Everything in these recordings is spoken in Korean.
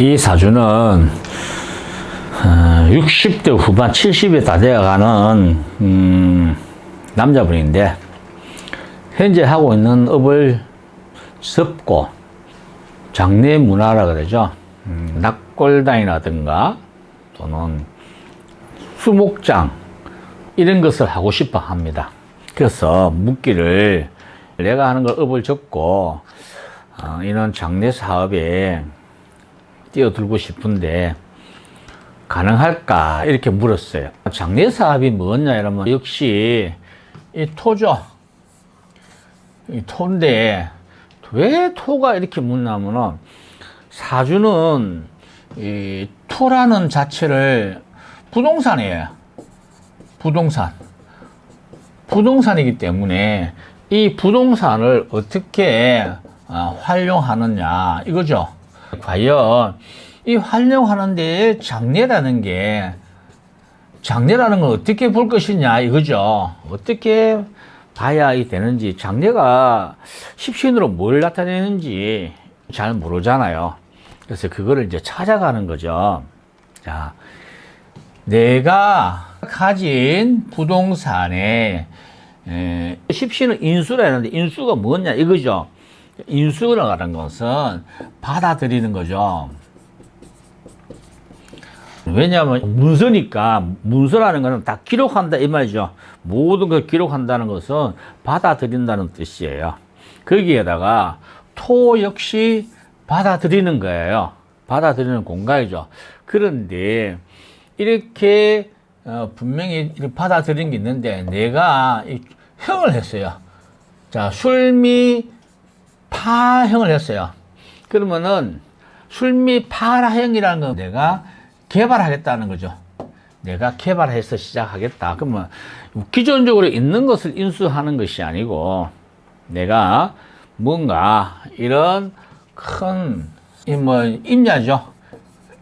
이 사주는 어, 60대 후반 70에 다 되어가는 음, 남자분인데 현재 하고 있는 업을 접고 장례 문화라 그러죠. 음, 낙골당이라든가 또는 수목장 이런 것을 하고 싶어 합니다. 그래서 묻기를 내가 하는 걸 업을 접고 어, 이런 장례 사업에 뛰어들고 싶은데 가능할까 이렇게 물었어요. 장례 사업이 뭐냐 이러면 역시 이 토죠. 이 토인데 왜 토가 이렇게 묻냐면은 사주는 이 토라는 자체를 부동산이에요. 부동산. 부동산이기 때문에 이 부동산을 어떻게 아, 활용하느냐 이거죠. 과연 이 활용하는데 장례라는 게 장례라는 걸 어떻게 볼 것이냐 이거죠. 어떻게 봐야 이 되는지 장례가 십신으로 뭘 나타내는지 잘 모르잖아요. 그래서 그거를 이제 찾아가는 거죠. 자, 내가 가진 부동산에 에, 십신은 인수라 하는데 인수가 뭐냐 이거죠. 인수라는 것은 받아들이는 거죠. 왜냐하면 문서니까 문서라는 것은 다 기록한다 이 말이죠. 모든 걸 기록한다는 것은 받아들인다는 뜻이에요. 거기에다가 토 역시 받아들이는 거예요. 받아들이는 공간이죠. 그런데 이렇게 어, 분명히 받아들인 게 있는데 내가 이 형을 했어요. 자, 술미 파형을 했어요. 그러면은 술미 파라형이라는 건 내가 개발하겠다는 거죠. 내가 개발해서 시작하겠다. 그러면 기존적으로 있는 것을 인수하는 것이 아니고 내가 뭔가 이런 큰, 이 뭐, 임야죠.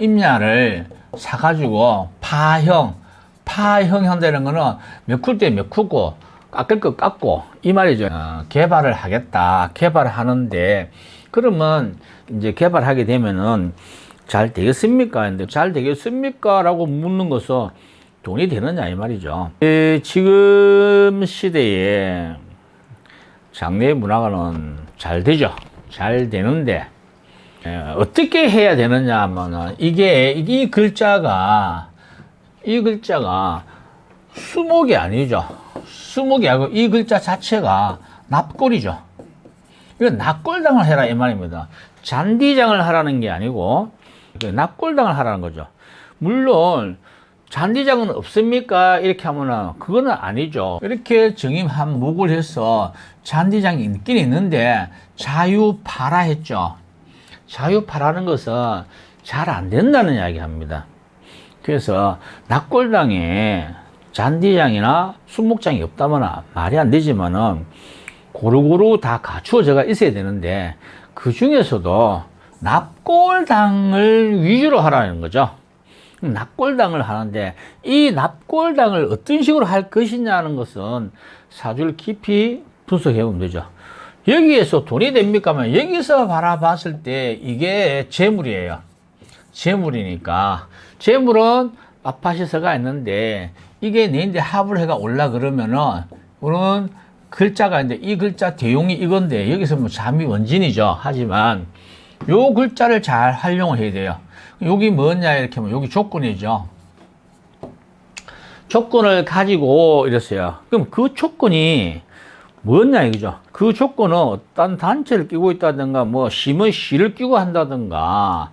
임야를 사가지고 파형, 파형 한다는 거는 몇 쿨 때 몇 쿨고 깎을 것 깎고 이 말이죠. 어, 개발을 하겠다. 개발을 하는데 그러면 이제 개발하게 되면은 잘 되겠습니까? 근데 잘 되겠습니까? 라고 묻는 것은 돈이 되느냐 이 말이죠. 에, 지금 시대에 장례 문화가는 잘 되죠. 잘 되는데 에, 어떻게 해야 되느냐 하면은 이게 이 글자가 이 글자가 수목이 아니죠. 수목이 아니고 이 글자 자체가 납골이죠. 이거 납골당을 해라 이 말입니다. 잔디장을 하라는 게 아니고 그 납골당을 하라는 거죠. 물론 잔디장은 없습니까? 이렇게 하면은 그거는 아니죠. 이렇게 정임한 목을 해서 잔디장이 있긴 있는데 자유파라 했죠. 자유파라는 것은 잘 안 된다는 이야기 합니다. 그래서 낙골당에 잔디장이나 순목장이 없다면 말이 안 되지만은 고루고루 다 갖추어져가 있어야 되는데 그 중에서도 납골당을 위주로 하라는 거죠. 납골당을 하는데 이 납골당을 어떤 식으로 할 것이냐는 것은 사주를 깊이 분석해 보면 되죠. 여기에서 돈이 됩니까? 하면 여기서 바라봤을 때 이게 재물이에요. 재물이니까 재물은 아파시서가 있는데 이게 내인데 합을 해가 올라 그러면은 우리는 글자가 있는데 이 글자 대용이 이건데 여기서 뭐 잠이 원진이죠. 하지만 요 글자를 잘 활용을 해야 돼요. 여기 뭐냐 이렇게 하면 여기 조건이죠. 조건을 가지고 이랬어요. 그럼 그 조건이 뭐냐 이거죠. 그 조건은 어떤 단체를 끼고 있다든가 뭐 심은 시를 끼고 한다든가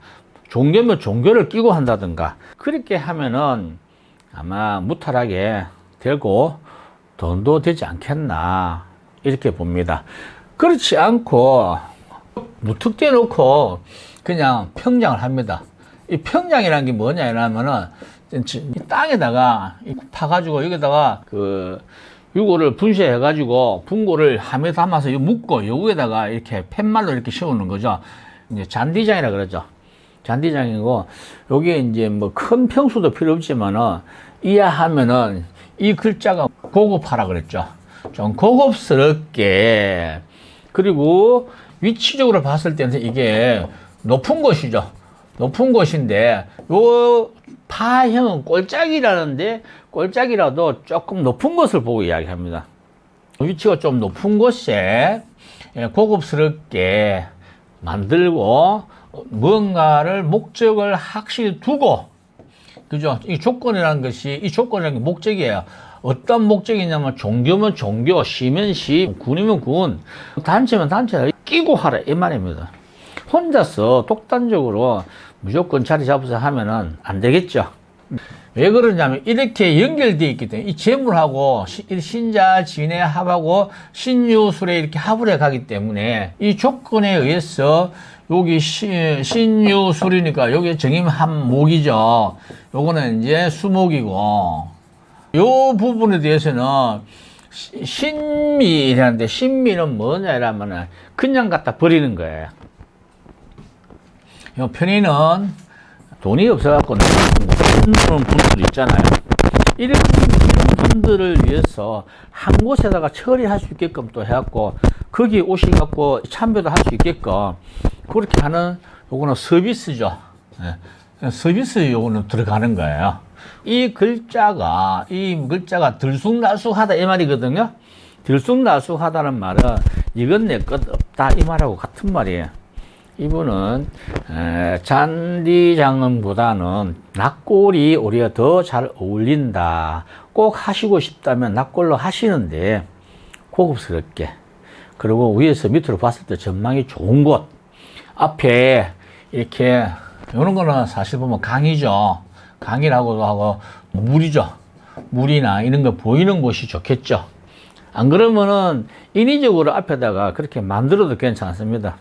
종교면 종교를 끼고 한다든가 그렇게 하면은 아마 무탈하게 되고 돈도 되지 않겠나 이렇게 봅니다. 그렇지 않고 무턱대 놓고 그냥 평장을 합니다. 이 평장이라는 게 뭐냐 이러면은 이 땅에다가 파가지고 여기다가 그 유고를 분쇄해가지고 분고를 함에 담아서 묶고 여기에다가 이렇게 팻말로 이렇게 씌우는 거죠. 이제 잔디장이라 그러죠. 잔디장이고 여기에 이제 뭐 큰 평수도 필요 없지만은 이해하면은 이 글자가 고급하라 그랬죠. 좀 고급스럽게 그리고 위치적으로 봤을 때는 이게 높은 곳이죠. 높은 곳인데 요 파형은 꼴짝이라는데 꼴짝이라도 조금 높은 것을 보고 이야기합니다. 위치가 좀 높은 곳에 예, 고급스럽게 만들고 뭔가를 목적을 확실히 두고 그죠? 이 조건이라는 것이 이 조건이라는 게 목적이에요. 어떤 목적이냐면 종교면 종교, 시면 시, 군이면 군, 단체면 단체 끼고 하라 이 말입니다. 혼자서 독단적으로 무조건 자리 잡아서 하면은 안 되겠죠. 왜 그러냐면 이렇게 연결되어 있기 때문에 이 재물하고 신자 진의 합하고 신유술에 이렇게 합을 해 가기 때문에 이 조건에 의해서 여기 시- 신유술이니까 여기 정임한 목이죠. 요거는 이제 수목이고 요 부분에 대해서는 시- 신미라는데 신미는 뭐냐 이러면은 그냥 갖다 버리는 거예요. 요 편의는 돈이 없어갖고 힘드는 분들 있잖아요. 이런 분들을 위해서 한 곳에다가 처리할 수 있게끔 또 해갖고 거기 오시갖고 참여도 할 수 있게끔 그렇게 하는 요거는 서비스죠. 예. 서비스 요거는 들어가는 거예요. 이 글자가 이 글자가 들쑥날쑥하다 이 말이거든요. 들쑥날쑥하다는 말은 이건 내 것 없다 이 말하고 같은 말이에요. 이분은 에, 잔디 장음보다는 낙골이 오히려 더 잘 어울린다. 꼭 하시고 싶다면 낙골로 하시는데 고급스럽게 그리고 위에서 밑으로 봤을 때 전망이 좋은 곳 앞에 이렇게 이런 거는 사실 보면 강이죠. 강이라고도 하고 물이죠. 물이나 이런 거 보이는 곳이 좋겠죠. 안 그러면은 인위적으로 앞에다가 그렇게 만들어도 괜찮습니다.